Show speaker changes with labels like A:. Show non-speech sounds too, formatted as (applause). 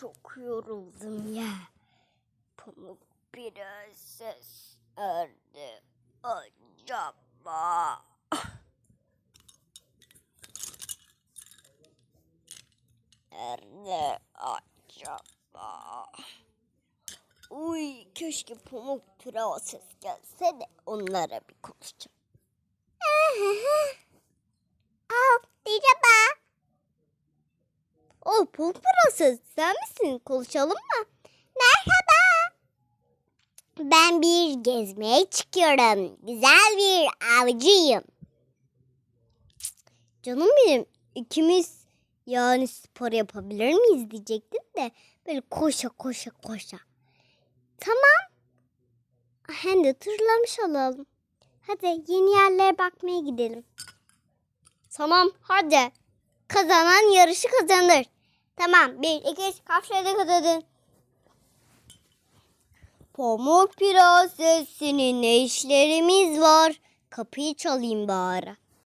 A: Çok yoruldum ya. Pamuk prenses nerede acaba? Nerede acaba? Uy keşke Pamuk Prenses gelse de onlara bir konuşacağım. (laughs) Aa, merhaba. Pamuk Prenses sen misin? Konuşalım mı? Merhaba. Ben bir gezmeye çıkıyorum. Güzel bir avcıyım. Canım benim ikimiz yani spor yapabilir miyiz diyecektim de böyle koşa koşa koşa. Tamam. Hem de tırlamış olalım. Hadi yeni yerlere bakmaya gidelim. Tamam hadi. Kazanan yarışı kazanır. Tamam bir iki üç kafşada kazandın. Pamuk prensesinin ne işlerimiz var? Kapıyı çalayım bari.